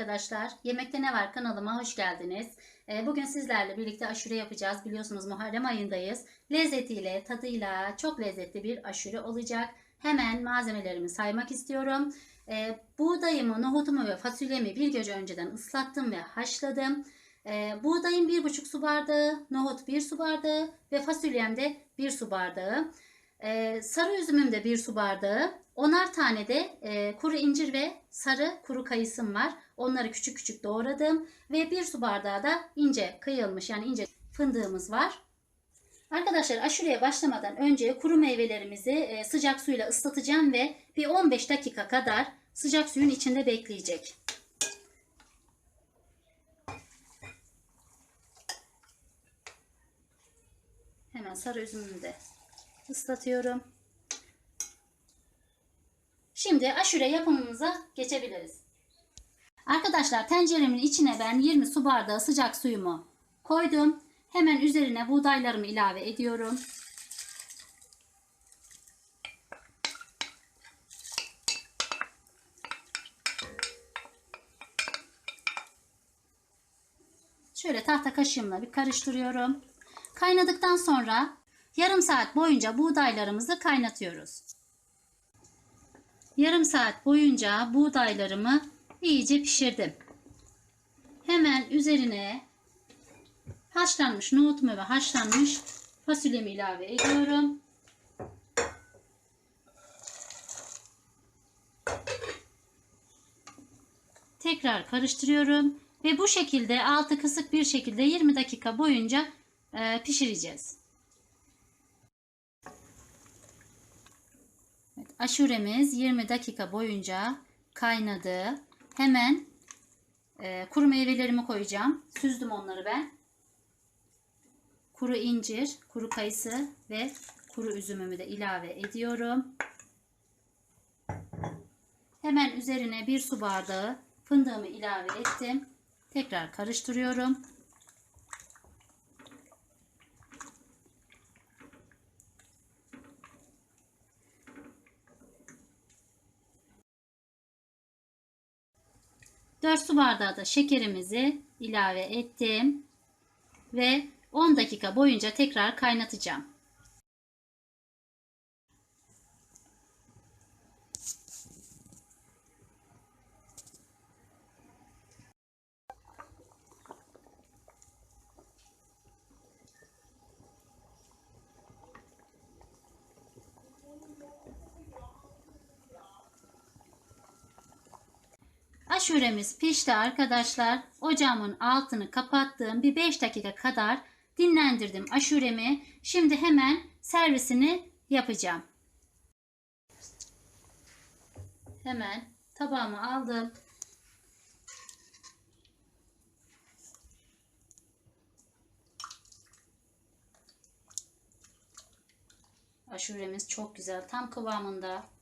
arkadaşlar. Yemekte ne var kanalıma hoş geldiniz. Ee, Bugün sizlerle birlikte aşure yapacağız. Biliyorsunuz Muharrem ayındayız. Lezzetiyle, tadıyla çok lezzetli bir aşure olacak. Hemen malzemelerimi saymak istiyorum. Ee, Buğdayımı, nohutumu ve fasulyemi bir gece önceden ıslattım ve haşladım. Ee, Buğdayım 1,5 su bardağı, nohut 1 su bardağı ve fasulyem de 1 su bardağı. Ee, sarı üzümüm de 1 su bardağı. Onar tane de e, kuru incir ve sarı kuru kayısım var. Onları küçük küçük doğradım. Ve bir su bardağı da ince kıyılmış yani ince fındığımız var. Arkadaşlar aşureye başlamadan önce kuru meyvelerimizi e, sıcak suyla ıslatacağım ve bir 15 dakika kadar sıcak suyun içinde bekleyecek. Hemen sarı üzümümü de ıslatıyorum. Şimdi aşure yapımımıza geçebiliriz. Arkadaşlar tenceremin içine ben 20 su bardağı sıcak suyumu koydum. Hemen üzerine buğdaylarımı ilave ediyorum. Şöyle tahta kaşığımla bir karıştırıyorum. Kaynadıktan sonra yarım saat boyunca buğdaylarımızı kaynatıyoruz. Yarım saat boyunca buğdaylarımı iyice pişirdim. Hemen üzerine haşlanmış nohutumu ve haşlanmış fasulyemi ilave ediyorum. Tekrar karıştırıyorum ve bu şekilde altı kısık bir şekilde 20 dakika boyunca e, pişireceğiz. Aşuremiz 20 dakika boyunca kaynadı. Hemen e, kuru meyvelerimi koyacağım. Süzdüm onları ben. Kuru incir, kuru kayısı ve kuru üzümümü de ilave ediyorum. Hemen üzerine bir su bardağı fındığımı ilave ettim. Tekrar karıştırıyorum. Dört su bardağı da şekerimizi ilave ettim ve 10 dakika boyunca tekrar kaynatacağım. Aşuremiz pişti arkadaşlar. Ocağımın altını kapattım. Bir 5 dakika kadar dinlendirdim aşuremi. Şimdi hemen servisini yapacağım. Hemen tabağımı aldım. Aşuremiz çok güzel. Tam kıvamında.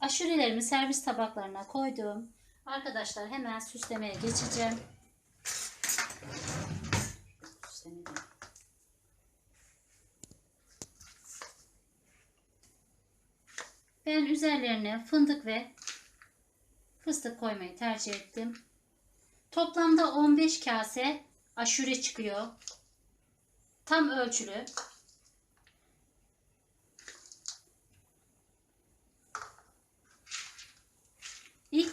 Aşurelerimi servis tabaklarına koydum. Arkadaşlar hemen süslemeye geçeceğim. Ben üzerlerine fındık ve fıstık koymayı tercih ettim. Toplamda 15 kase aşure çıkıyor. Tam ölçülü.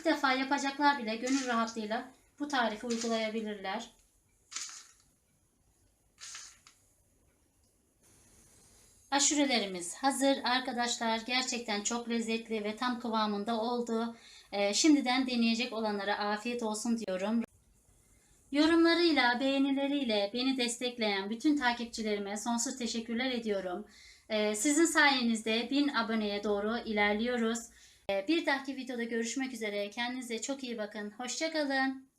Defa yapacaklar bile gönül rahatlığıyla bu tarifi uygulayabilirler. Aşurelerimiz hazır arkadaşlar. Gerçekten çok lezzetli ve tam kıvamında oldu. Ee, şimdiden deneyecek olanlara afiyet olsun diyorum. Yorumlarıyla, beğenileriyle beni destekleyen bütün takipçilerime sonsuz teşekkürler ediyorum. Ee, sizin sayenizde 1000 aboneye doğru ilerliyoruz. Bir dahaki videoda görüşmek üzere. Kendinize çok iyi bakın. Hoşçakalın.